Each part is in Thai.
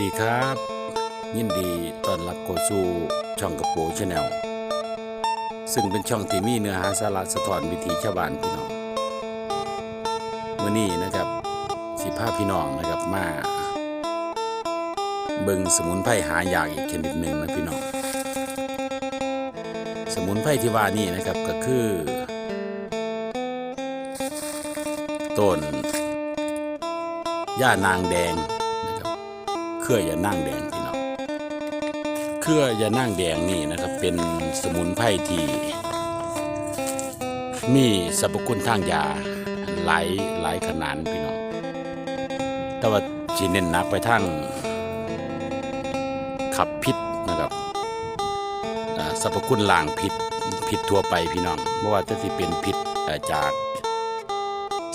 ดีครับ ยินดีต้อนรับเข้าสู่ช่องกระโปชาแนลซึ่งเป็นช่องที่มีเนื้อหาสาระสะท้อนวิถีชาวบ้านพี่น้องมื่อนี้นะครับสิพาพี่น้องนะครับมาเบิงสมุนไพรหายากอีกชนิดหนึ่งนะพี่น้องสมุนไพรที่ว่านี่นะครับก็คือต้นย่านางแดง รับเครือยานางแดงพี่น้องเครือยานางแดงนี่นะครับเป็นสมุนไพรที่มีสรรพคุณทางยาหลายหลายขนาดพี่น้องแต่ว่าจีเน้นนักไปทางขับพิษนะครับสรรพคุณล้างพิษพิษทั่วไปพี่น้องไม่ว่าจะที่เป็นพิษเอ่จาก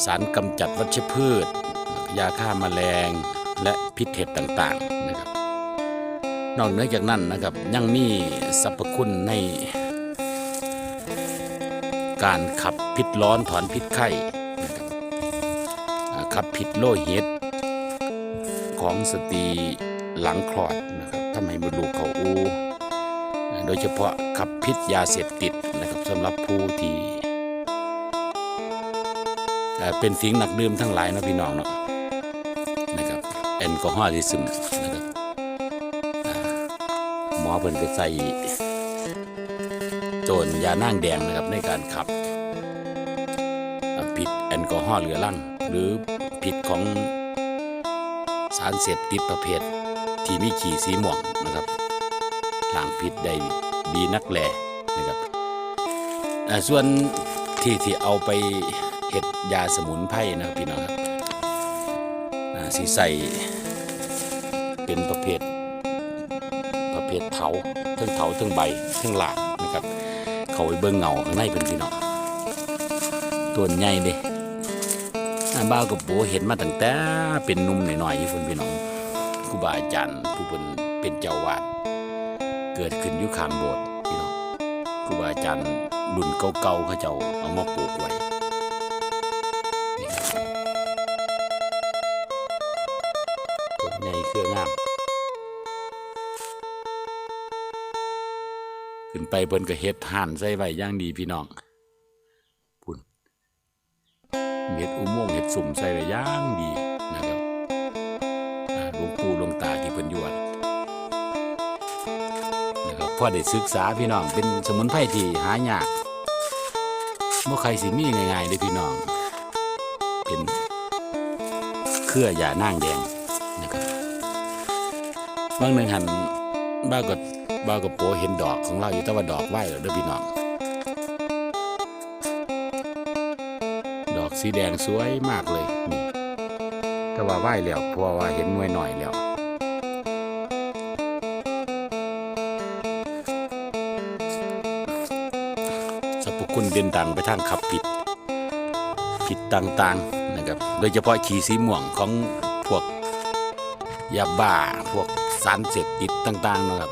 สารกำจัดวัชพืช ยาฆ่ามาแมลง และพิษเห็ดต่างๆนะครับ นอกเหนือจากนั้นนะครับยังมีสรรพคุณใน การขับพิษร้อนถอนพิษไข่ขับพิษโลหิตของสตรีหลังคลอดนะครับทำให้มดลูกเขาอูโดยเฉพาะขับพิษยาเสพติดนะครับสำหรับผู้ที่เป็นสิ่งหนักดื่มทั้งหลายนะพี่น้องเนาะ อลกอฮอลิซึมนะครับหมอเพิ่นก็ใส่โจนยานั่งแดงนะครับในการขับผิดแอลกอฮอล์เหลือลั่งหรือผิดของสารเสพติดประเภท ที่มีขีสีม่วงนะครับล้างพิษได้ดีนักแลนะครับอ่ส่วนที่ที่เอาไปเห็ดยาสมุนไพรนะครับพี่น้องครับ สีใสเป็นประเภท ประเภทเถาทั้งเถาทั้งใบทั้งหลากนะครับ เขาไปเบิ่งเงาข้างในเป็นพี่น้องตัวใหญ่เด้อ่าบ้าวกับโปเห็นมาตั้งแต่เป็นนุ่มหน่อยๆอยู่คนพี่น้องครูบาอาจารย์ผู้เป็นเป็นเจ้าวาดเกิดขึ้นยู่ข้างโบสถ์พี่น้องครูบาอาจารย์รุ่นเก่าๆเขาเจ้าเอามาปลูกไว้ ครืองามขึ้นไปเพิ่นก็เฮ็ดห่านใส่ไว้อย่างดีพี่น้องพุ่นเฮ็ดอุโมงค์เฮ็ดสุ่มใส่ไว้อย่างดีนะครับหลวงปู่หลวงตาที่เพิ่นอยู่วัดนะครับพอได้ศึกษาพี่น้องเป็นสมุนไพรที่หายากบ่ใครสิมีง่ายๆเด้พี่น้อง เป็นเครือยานางแดง บางหนึ่งหันบ้าก็บ้าก็โปเห็นดอกของเราอยู่แต่ว่าดอกไหวแล้วเด้อพี่น้อง ดอกสีแดงสวยมากเลยนี่แต่ว่าไหวแล้วเพราะว่าเห็นหน่วยหน่อยแล้วสรรพคุณเด่นดังไปทางขับผิดผิดต่างๆนะครับ โดยเฉพาะขีสีม่วงของพวกยาบ้าพวก สารเสพติดต่างๆนะครับ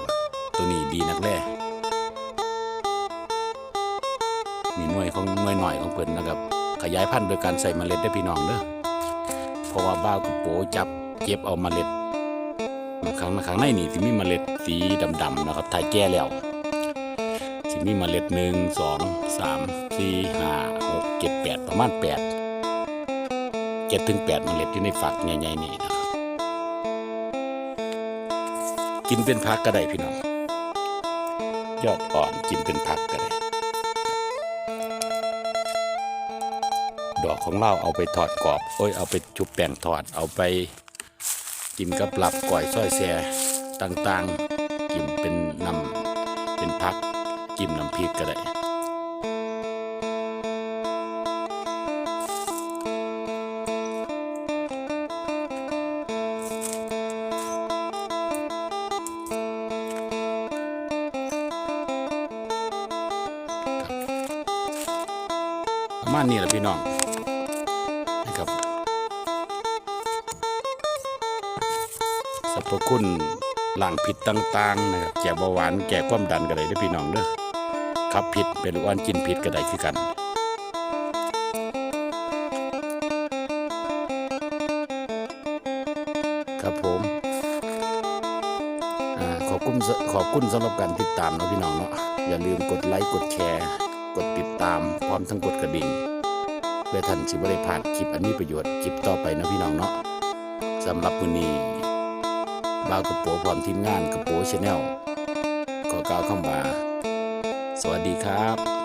ตัวนี้ดีนักแร่นี่หน่วยของหน่วยหน่อยของเพิ่นนะครับ ขยายพันธุ์โดยการใส่เมล็ดได้พี่น้องเด้อเพราะว่าบ้ากุโปจับเก็บเอาเมล็ดข้างข้างในนี่ที่มีเมล็ดสีดำๆนะครับถ่ายแก่แล้วสิมีเมล็ดหนึ่งสองสามสี่ห้าหกเจ็ดแปดประมาณแปดเจ็ดถึงแปดเมล็ดอยู่ในฝักใหญ่ๆนี่นะ กินเป็นผักก็ได้พี่น้อง ยอดอ่อนกินเป็นผักก็ได้ ดอกของเราเอาไปทอดกรอบ โอ้ยเอาไปชุบแป้งทอด เอาไปกินกับหลับก่อยส้อยแซ่ต่างๆ กินเป็นน้ำเป็นผักกินน้ำพริกก็ได้ มาณนี้แหละพี่น้องนะครับสรรพคุณล้างผิดต่างๆนะครับแก้เบาหวานแก้ความดันก็ได้ด้อพี่น้องเด้อขับผิดเป็นลูอ่อนกินผิดก็ได้คือกันครับผมอบคุณขอบคุณสำหรับการติดตามนะพี่น้องเนาะอย่าลืมกดไลค์กดแชร์ กดติดตามพร้อมทั้งกดกระดิ่งเพื่อท่านสิบ่ได้พลาดคลิปอันมีประโยชน์คลิปต่อไปนะพี่น้องเนาะสำหรับมือนี้บ่าวกระโปพร้อมทีมงานกระโปชาแนลขอกล่าวคำว่าสวัสดีครับ